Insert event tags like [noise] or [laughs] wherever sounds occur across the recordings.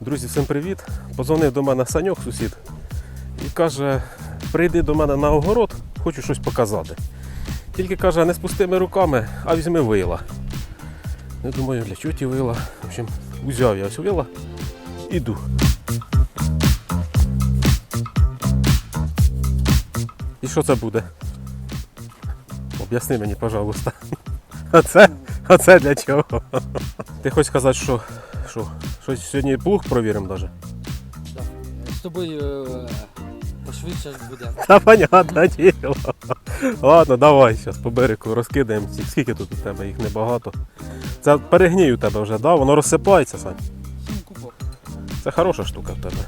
Друзі, всім привіт! Позвонив до мене Саньок, сусід, і каже: прийди до мене на огород, хочу щось показати. Тільки каже, не з пустими руками, а візьми вила. Я думаю, для чого ті вила? В общем, узяв я ось вила, іду. І що це буде? Об'ясни мені, пожалуйста. [laughs] А це, а це для чого? Ти хочеш сказати, що, що, що сьогодні плуг провіримо навіть? З тобою е, пошвидше буде. Та понятне діло. Ладно, давай зараз по берегу розкидаємо. Скільки тут у тебе? Їх небагато. Це перегній у тебе вже, да? Воно розсипається, Сань. Це хороша штука в тебе.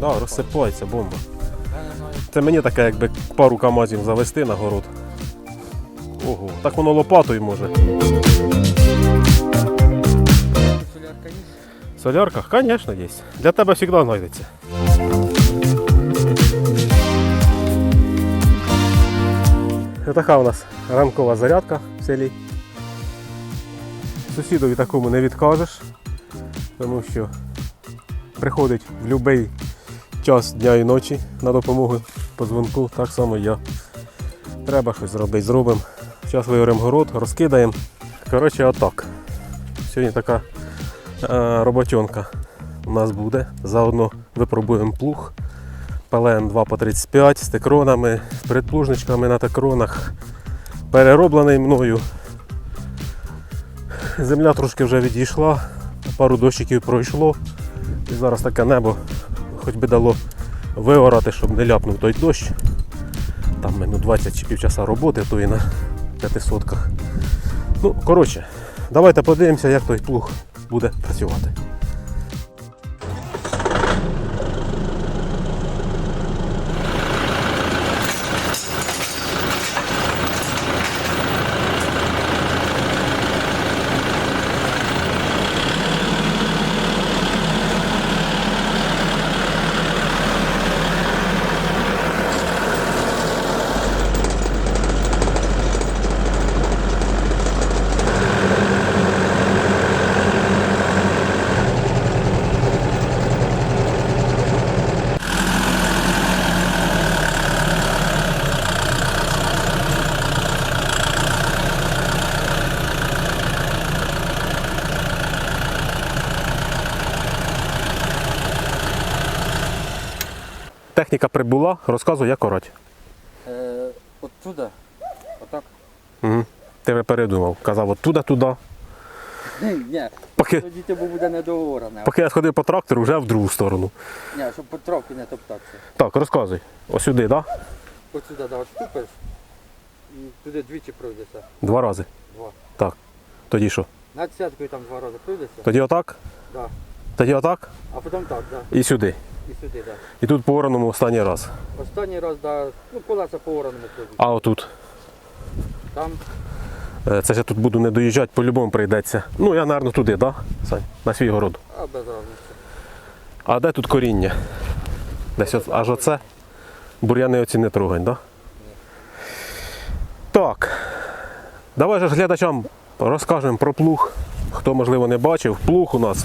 Да, розсипається бомба. Це мені таке, якби пару камазів завести на город. Ого, так воно лопатою може. Солярках, звісно, є. Для тебе завжди знайдеться. Така у нас ранкова зарядка в селі. Сусідові такому не відкажеш, тому що приходить в будь-який час дня і ночі на допомогу по дзвонку, так само і я. Треба щось зробити, зробимо. Зараз виоремо город, розкидаємо. Коротше, отак. Сьогодні така е, роботенка у нас буде. Заодно випробуємо плуг. ПЛН 2 по 35 з текронами, з предплужничками на текронах. Перероблений мною. Земля трошки вже відійшла, пару дощиків пройшло. І зараз таке небо хоч би дало виорати, щоб не ляпнув той дощ. Там минут 20 чи півчаса роботи, то і на 500 Ну, коротше, давайте подивимося, як той плуг буде працювати. Техніка прибула, розказуй, як орать. Е, от туди. Отак. Угу. Ти вже передумав. Казав, от туди. [laughs] Ні, Поки, тоді тебе буде недоговорене. поки я сходив по трактору, вже в другу сторону. Ні, щоб по травки не топтатися. Так, розказуй. Ось сюди, так? Да? От сюди да, ступиш і туди двічі пройдеться. Два рази. Два. Так. Тоді що? Над сяткою там два рази пройдеться. Тоді отак? Да. Тоді отак А потім так, да. і сюди. І сюди, да. І тут по ораному останній раз. Останній раз, да, ну колеса по ораному ходять. А отут. Там Е, Це ж я тут буду не доїжджати, по-любому прийдеться. Ну, я, мабуть, туди, так? Да? Сань? На свій город. а без разниці. А де тут коріння? Десь от, аж оце. Бур'яни оці не трогань, так? Да? Так. Давай же ж глядачам розкажемо про плуг. Хто, можливо, не бачив, плуг у нас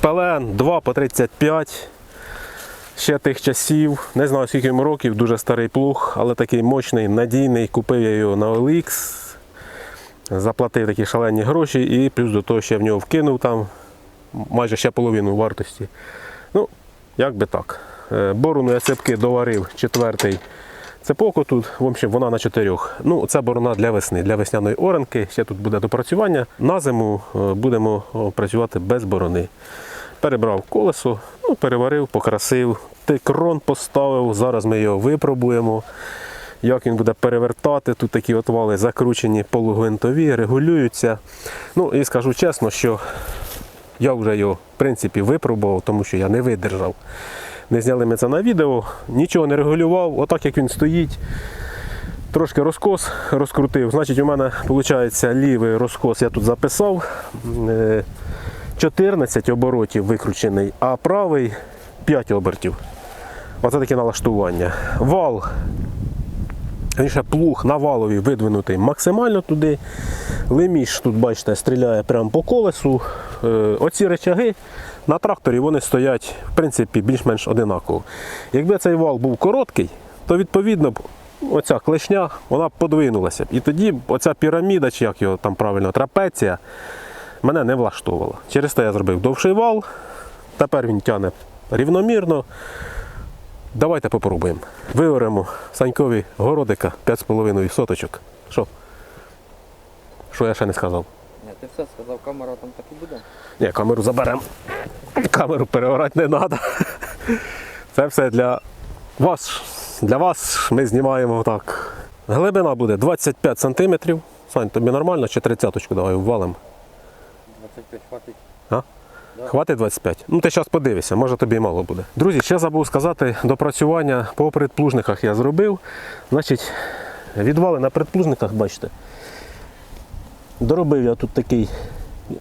ПЛН 2 по 35. Ще тих часів. Не знаю, скільки йому років, дуже старий плуг, але такий мощний, надійний. Купив я його на OLX. Заплатив такі шалені гроші і плюс до того ще в нього вкинув там майже ще половину вартості. Ну, як би так. Е, Борону я цепки доварив четвертий цепок тут, в общем, вона на чотирьох. Ну, це борона для весни, для весняної оранки. Ще тут буде допрацювання. На зиму е, будемо працювати без борони. Перебрав колесо, ну, переварив, покрасив, тикрон поставив. Зараз ми його випробуємо. Як він буде перевертати, тут такі отвали закручені полугвинтові, регулюються. Ну і скажу чесно, що я вже його в принципі випробував, тому що я не видержав. Не зняли ми це на відео, нічого не регулював, отак як він стоїть. Трошки розкос розкрутив. Значить, у мене виходить лівий розкос, я тут записав. Е, 14 оборотів викручений, а правий 5 обертів. Оце таке налаштування. Вал Раніше плуг на валові видвинутий максимально туди. Леміш тут, бачите, стріляє прямо по колесу. Е, Оці речаги на тракторі вони стоять в принципі більш-менш одинаково. Якби цей вал був короткий, то відповідно б оця клешня вона б подвинулася. І тоді оця піраміда, чи як його там правильно, трапеція, мене не влаштовувала. Через те я зробив довший вал. Тепер він тягне рівномірно. Давайте попробуємо. Виоремо Санькові городика 5,5 соточок. Що? Що я ще не сказав? Ні, ти все сказав, камера там так і буде. Ні, камеру заберемо. Камеру переорати не треба. Це все для вас. Для вас ми знімаємо так. Глибина буде 25 см. Сань, тобі нормально чи 30-ку давай ввалимо? 25 хватить. А? Хватить 25? Ну ти зараз подивишся, може тобі і мало буде. Друзі, ще забув сказати, допрацювання по предплужниках я зробив. Значить, відвали на предплужниках, бачите. Доробив я тут такий,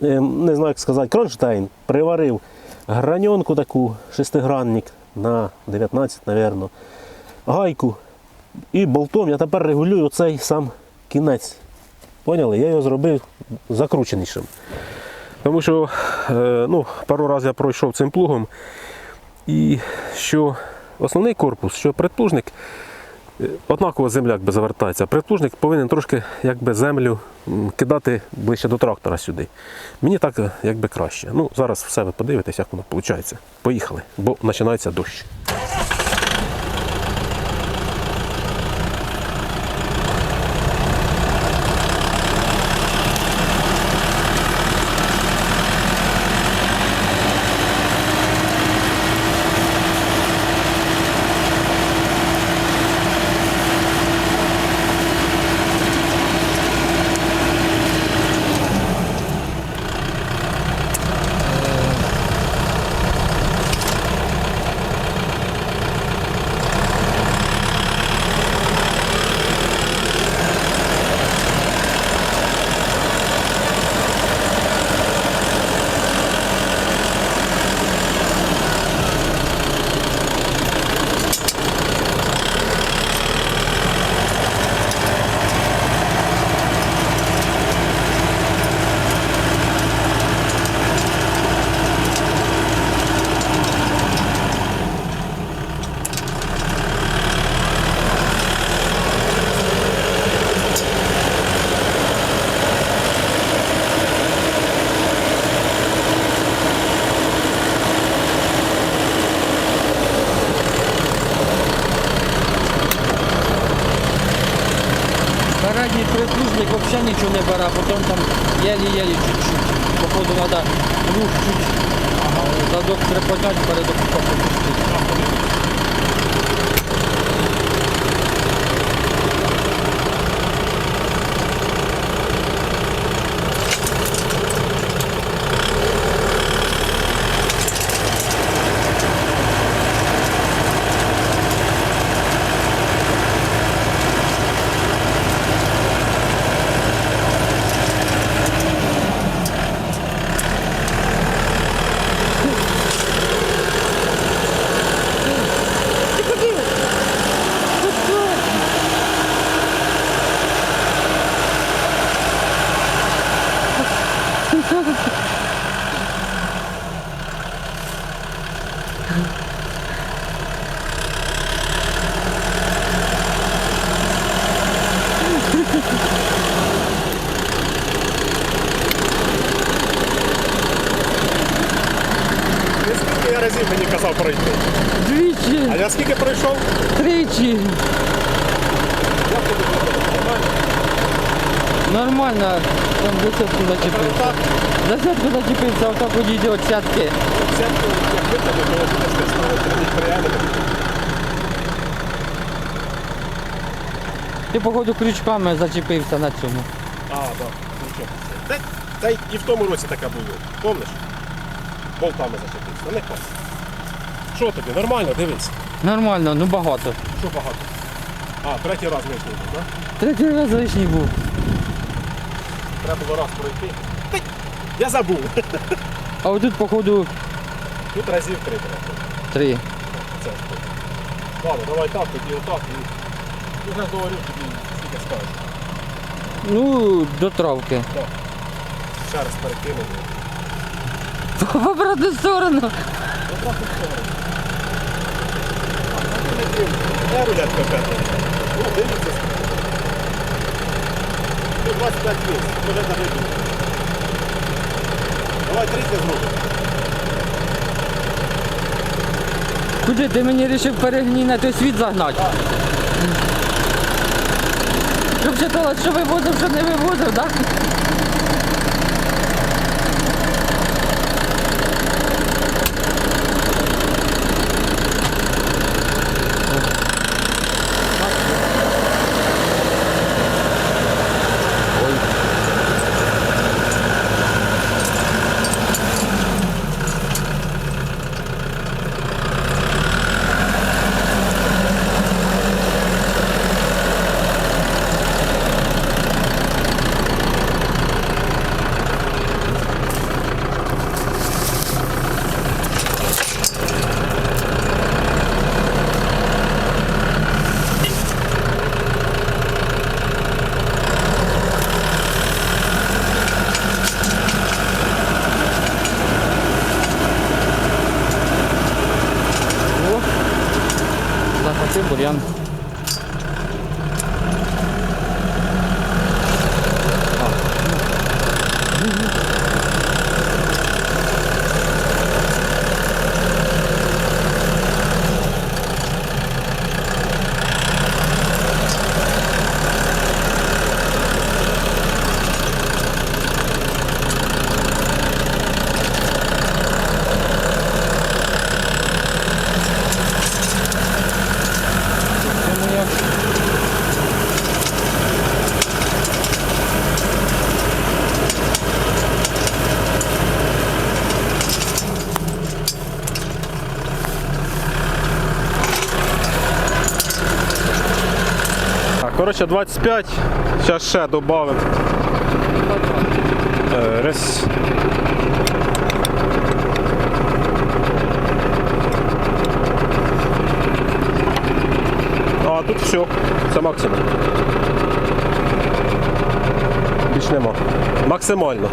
е, не знаю як сказати, кронштейн. Приварив граньонку таку, шестигранник на 19, мабуть, гайку. І болтом я тепер регулюю цей сам кінець. Поняли? Я його зробив закрученішим. Тому що е, ну, пару разів я пройшов цим плугом, і що основний корпус, що предплужник, е, однаково земля якби завертається. Предплужник повинен трошки якби, землю кидати ближче до трактора сюди. Мені так е, якби краще. Ну, зараз все ви подивитесь, як воно виходить. Поїхали, бо починається дощ. Нічого не бере, а потім там єлі-єлі чуть-чуть. Походу треба рух чуть задок приподняти, передок попустити. Скільки я разів мені казав пройти? Двічі, А я скільки пройшов? тричі. Нормально, там десятку зачепився. Десятку зачепився, отак одійде от сятки. Ти, походу, крючками зачепився на цьому. А, так, нічого. Та, та й і в тому році таке було. Помниш? Болтами зачепився. Не клас. Що тобі? Нормально, дивись. Нормально, ну багато. Що багато? А, третій раз лишній був, так? Третій раз лишній був. Треба було раз пройти. Й я забув. А отут, походу, Тут разів три треба. три. Це ж тут. Ладно, давай так, тоді отак. І... Ну, я говорю, тоді скільки скажеш? Ну, до травки. Ще раз перекинув. В обратну сторону. Де рулетка п'ята? Ну, дивіться. Ну, 25 є, може на виду. Давай 30 зробимо. Куди ти мені вирішив перегній на той світ загнати? Щоб читала, що вивозив, що не вивозив, так? Fabian. Коротше, 25. Зараз ще добавим. Раз. А тут все. Це максимум. Більш нема. Максимально.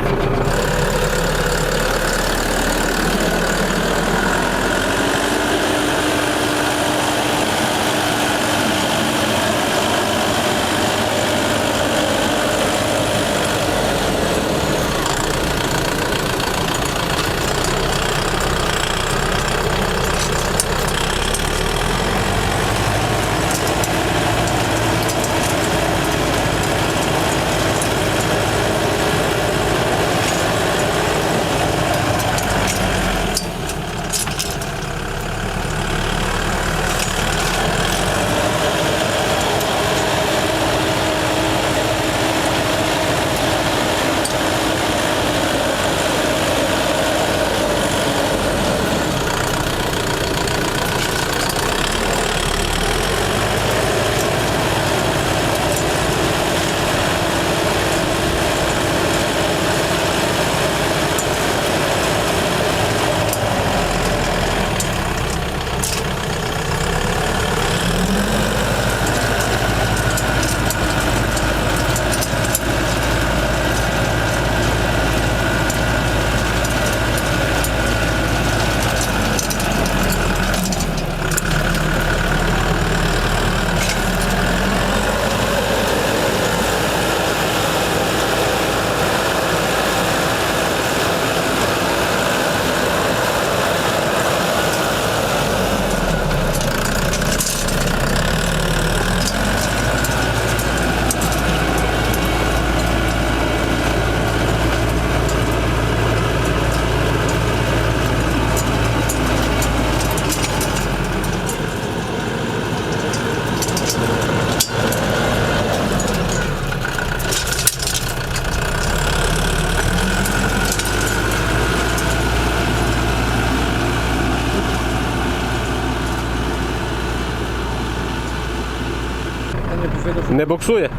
Не буксує?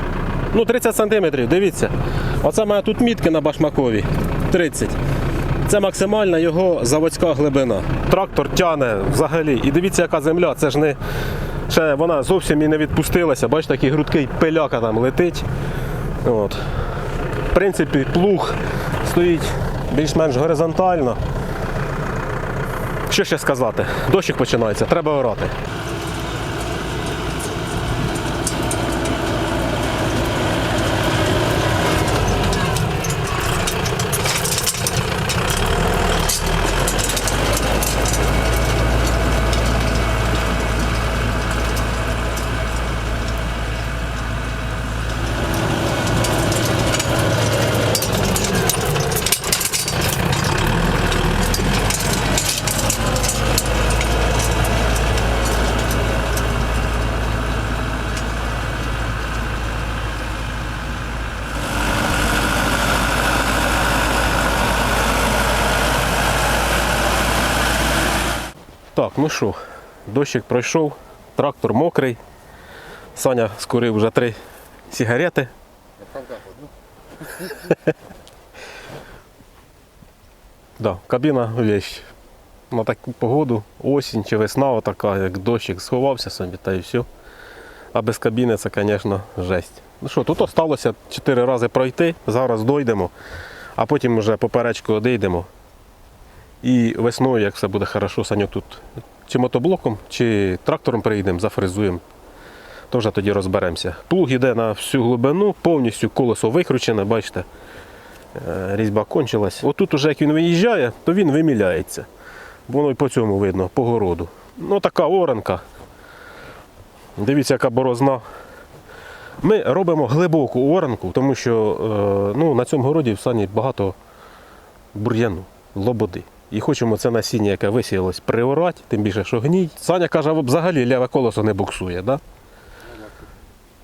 Ну, 30 сантиметрів, дивіться. Оце має тут мітки на башмакові. 30. Це максимальна його заводська глибина. Трактор тяне взагалі. І дивіться, яка земля. Це ж не Ще вона зовсім і не відпустилася. Бачите, такий грудкий пиляка там летить. От. В принципі, плуг стоїть більш-менш горизонтально. Що ще сказати? Дощик починається, треба орати. Що, дощик пройшов, трактор мокрий. Саня скурив вже три сигарети. [laughs] Да, кабіна вещь. На таку погоду, осінь чи весна, отака, як дощик сховався собі та і все. А без кабіни це, звісно, жесть. Ну що, тут осталося 4 рази пройти, зараз дойдемо, а потім вже поперечку одійдемо. І весною, як все буде хорошо, Саньок тут чи мотоблоком, чи трактором приїдемо, зафрезуємо. То тоді розберемося. Плуг йде на всю глибину, повністю колесо викручене, бачите, е, різьба кончилась. Отут уже як він виїжджає, то він виміляється. Воно і по цьому видно, по городу. Ну така оранка. Дивіться, яка борозна. Ми робимо глибоку оранку, тому що е, ну, на цьому городі в сані багато бур'яну, лободи. І хочемо це насіння, яке висіялось, приорати, тим більше, що гній. Саня каже, взагалі ліве колесо не буксує. Да?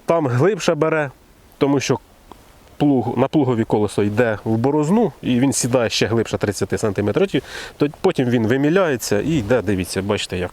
Там глибше бере, тому що плуг, на плугові колесо йде в борозну, і він сідає ще глибше 30 см. Потім він виміляється і йде, дивіться, бачите як.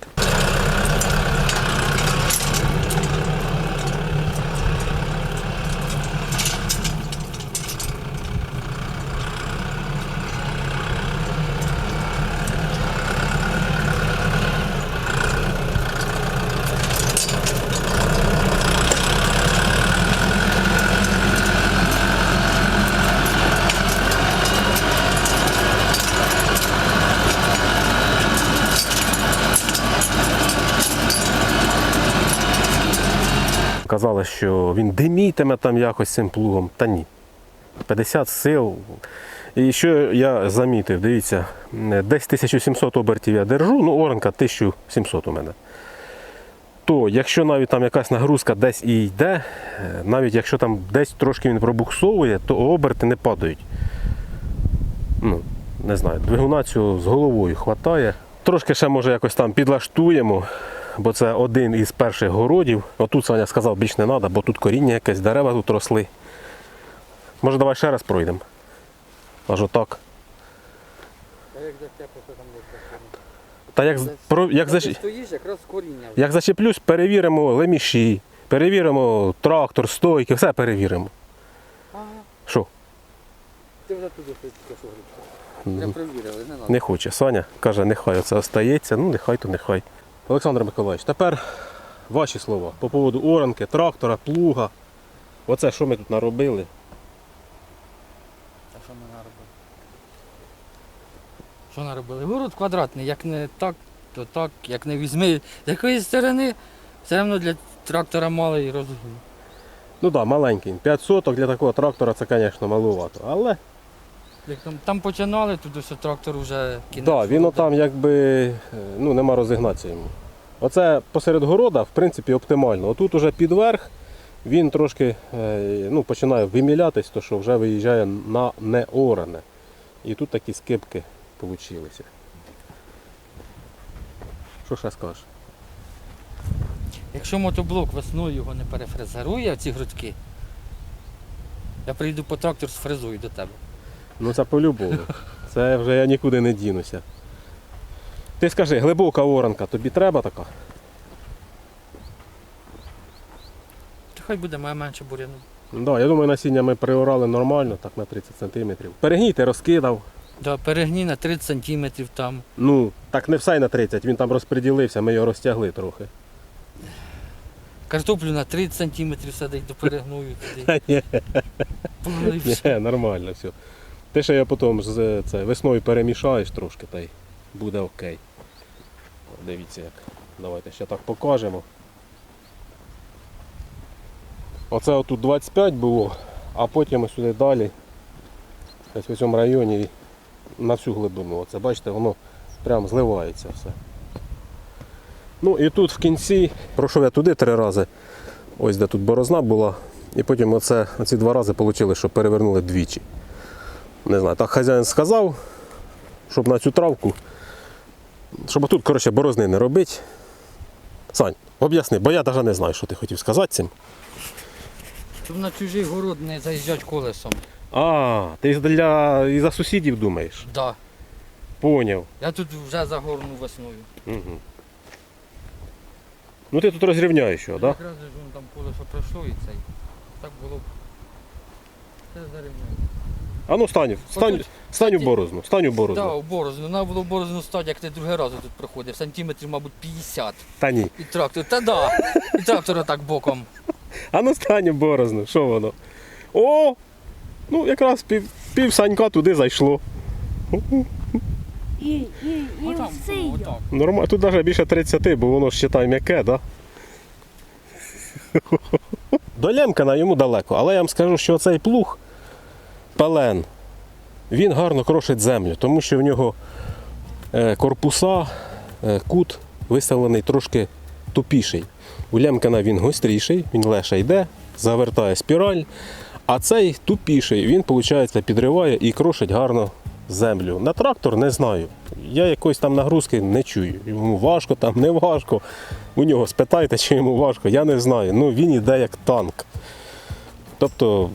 Казали, що він димітиме там якось цим плугом. Та ні. 50 сил. І що я замітив, дивіться, десь 1700 обертів я держу, ну оранка 1700 у мене. То якщо навіть там якась нагрузка десь і йде, е, навіть якщо там десь трошки він пробуксовує, то оберти не падають. Ну, не знаю, двигуна цього з головою хватає. Трошки ще може якось там підлаштуємо, бо це один із перших городів. Отут Саня сказав, більш не треба, бо тут коріння якесь, дерева тут росли. Може давай ще раз пройдемо. Аж отак. Та як, про, як, заш- як зачеплюсь, перевіримо леміші, перевіримо трактор, стойки, все перевіримо. Ага, Що? ти вже туди що. Не перевірили, не треба. Не хоче. Саня каже, нехай це остається, ну нехай то нехай. Олександр Миколаївич, тепер ваші слова по поводу оранки, трактора, плуга. Оце що ми тут наробили? А що ми наробили? Що наробили? Город квадратний, як не так, то так, як не візьми з якоїсь сторони, все одно для трактора малий розгін. Ну так, да, маленький. 5 соток для такого трактора це, звісно, малувато. Але Як там, там починали, тут ось трактор вже кінець. да, він отам якби е, ну, нема розігнатися йому. Оце посеред города, в принципі, оптимально. Отут уже під верх він трошки е, ну, починає вимілятись, то що вже виїжджає на неоране. І тут такі скипки вийшли. Що ще скажеш? Якщо мотоблок весною його не перефрезерує, ці грудки, я прийду по трактор сфрезую до тебе. Ну це по-любому. Це вже я нікуди не дінуся. Ти скажи, глибока оранка, тобі треба така? Та хай буде має менше буряну. Да, я думаю, насіння ми приорали нормально, так на 30 см. Перегній ти розкидав. Да, перегні на 30 сантиметрів там. Ну, так не все й на 30, він там розподілився, ми його розтягли трохи. Картоплю на 30 см садить, до перегною [laughs] туди. Ні, Полився. ні, нормально все. Ти ще я потім з це, весною перемішаєш трошки та й буде окей. Дивіться як. Давайте ще так покажемо. Оце отут 25 було, а потім сюди далі, ось в цьому районі на всю глибину. Оце бачите, воно прям зливається все. Ну і тут в кінці пройшов я туди три рази. Ось де тут борозна була. І потім оце, оці два рази вийшло, що перевернули двічі. Не знаю, так хазяїн сказав, щоб на цю травку, щоб тут, коротше, борозни не робити. Сань, об'ясни, бо я навіть не знаю, що ти хотів сказати цим. Щоб на чужий город не заїжджати колесом. А, ти для і за сусідів думаєш? Да. Поняв. Я тут вже загорнув весною. Угу. Ну ти тут розрівняєш його, так? Да? Якраз ж там колесо пройшло і цей. Так було б. Це зарівняно. А ну стань, стань, Отут, стань у кстати, борозну, стань у борозну. Так, у борозну. Треба було в борозну стати, як ти другий раз тут проходив. Сантиметрів, мабуть, 50. Та ні. І трактор. Та да. І трактор отак боком. А ну стань у борозну, що воно? О! Ну якраз пів, пів санька туди зайшло. І, і, і Отам, все йде. отак. Нормально, тут навіть більше 30, бо воно ж считай м'яке, так? Да? [laughs] До Лемкана йому далеко, але я вам скажу, що цей плуг пелен, він гарно крошить землю, тому що в нього е, корпуса, е, кут виставлений трошки тупіший. У Лемкана він гостріший, він легше йде, завертає спіраль, а цей тупіший, він, виходить, підриває і крошить гарно землю. На трактор не знаю. Я якоїсь там нагрузки не чую. Йому важко, там не важко. У нього спитайте, чи йому важко, я не знаю. Ну він іде як танк. Тобто,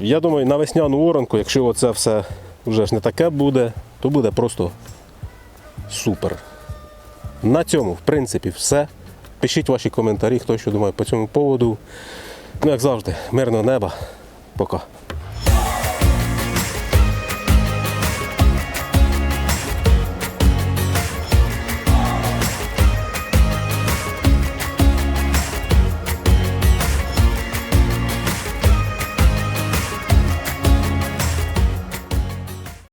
я думаю, на весняну оранку, якщо оце все вже ж не таке буде, то буде просто супер. На цьому, в принципі, все. Пишіть ваші коментарі, хто що думає по цьому поводу. Ну, як завжди, мирного неба. Пока.